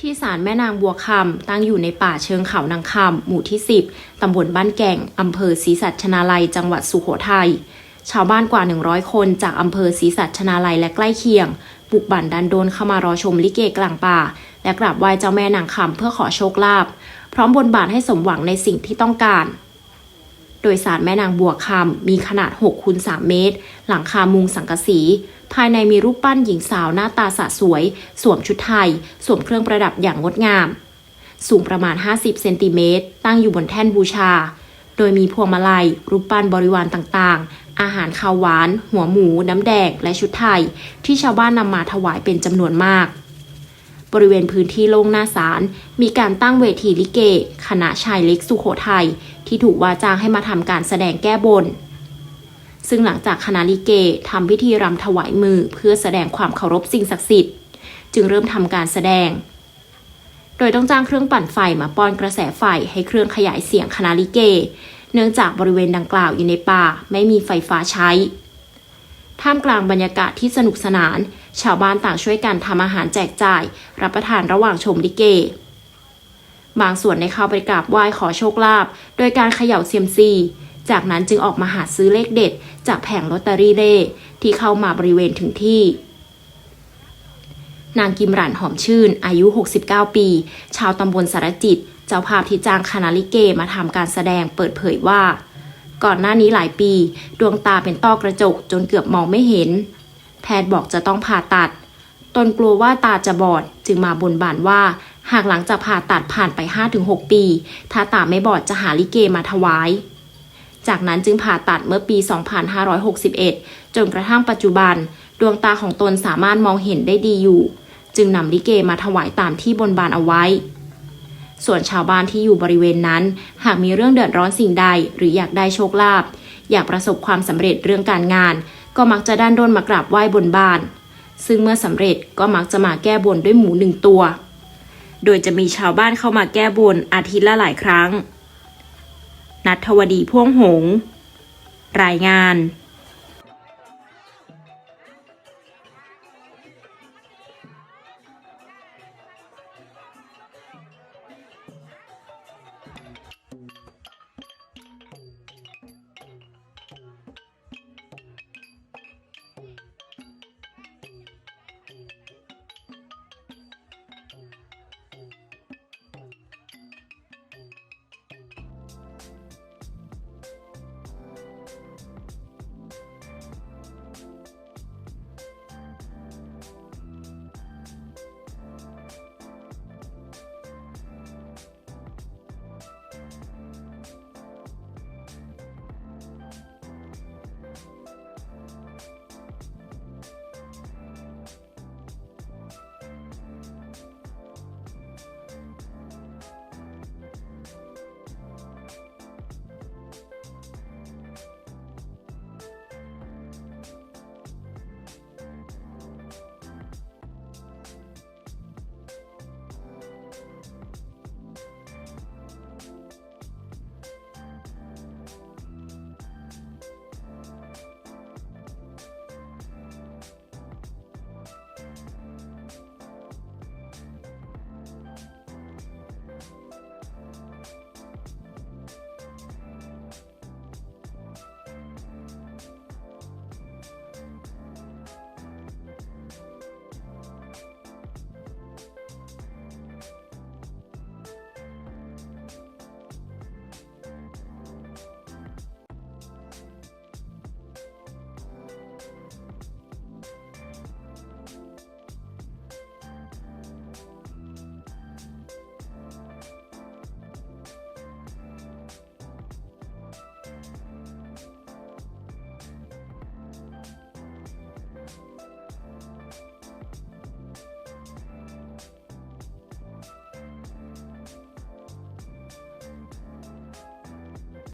ที่ศาลแม่นางบัวคำตั้งอยู่ในป่าเชิงเขานางคำหมู่ที่ 10 ตำบลบ้านแก่ง อำเภอศรีสัชนาลัย จังหวัดสุโขทัย ชาวบ้านกว่า 100 คนจากอำเภอศรีสัชนาลัยและใกล้เคียง บุกบั่นดันโดนเข้ามารอชมลิเกกลางป่า และกราบไหว้เจ้าแม่นางคำเพื่อขอโชคลาภ พร้อมบนบานให้สมหวังในสิ่งที่ต้องการ โดยสารแม่นางบัวคำมีขนาด6คูณ3เมตร หลังคามุงสังกะสี ภายในมีรูปปั้นหญิงสาวหน้าตาสะสวย สวมชุดไทย สวมเครื่องประดับอย่างงดงาม สูงประมาณ 50 เซนติเมตร ตั้งอยู่บนแท่นบูชา โดยมีพวงมาลัย รูปปั้นบริวารต่างๆ อาหารข้าวหวาน หัวหมู น้ำแดง และชุดไทย ที่ชาวบ้านนำมาถวายเป็นจำนวนมาก บริเวณพื้นที่โล่งหน้าศาลมีการตั้งเวทีลิเก คณะชายเล็กสุโขทัยที่ถูกว่าจ้างให้มาทำการแสดงแก้บน ซึ่งหลังจากคณะลิเกทำพิธีรำถวายมือเพื่อแสดงความเคารพสิ่งศักดิ์สิทธิ์ จึงเริ่มทำการแสดง โดยต้องจ้างเครื่องปั่นไฟมาป้อนกระแสไฟให้เครื่องขยายเสียงคณะลิเก เนื่องจากบริเวณดังกล่าวอยู่ในป่าไม่มีไฟฟ้าใช้ท่ามกลางบรรยากาศที่สนุกสนาน ชาวบ้านต่างช่วยกันทำอาหารแจกจ่าย รับประทานระหว่างชมลิเก บางส่วนได้เข้าไปกราบไหว้ขอโชคลาภโดยการเขย่าเซียมซี จากนั้นจึงออกมาหาซื้อเลขเด็ด จากแผงลอตเตอรี่เล่ที่เข้ามาบริเวณถึงที่นางกิมรันหอมชื่น อายุ 69 ปี ชาวตำบลสารจิต เจ้าภาพที่จ้างคณะลิเกมาทำการแสดงเปิดเผยว่า ก่อนหน้านี้หลายปี ดวงตาเป็นต้อกระจกจนเกือบมองไม่เห็น แพทย์บอกจะต้องผ่าตัด ตนกลัวว่าตาจะบอดจึงมาบนบานว่า หากหลังจากผ่าตัดผ่านไป 5-6 ปี ถ้าตาไม่บอดจะหาลิเกมาถวาย จากนั้นจึงผ่าตัดเมื่อปี 2561 จนกระทั่งปัจจุบัน ดวงตาของตนสามารถมองเห็นได้ดีอยู่ จึงนำลิเกมาถวายตามที่บนบานเอาไว้ส่วนชาวบ้านที่อยู่บริเวณนั้น หากมีเรื่องเดือดร้อนสิ่งใดหรืออยากได้โชคลาภอยากประสบความสำเร็จเรื่องการงาน ก็มักจะด้านด้นมากราบไหว้บนบาน ซึ่งเมื่อสำเร็จก็มักจะมาแก้บนด้วยหมูหนึ่งตัว โดยจะมีชาวบ้านเข้ามาแก้บนอาทิตย์ละหลายครั้ง นัทวดีพ่วงหง รายงาน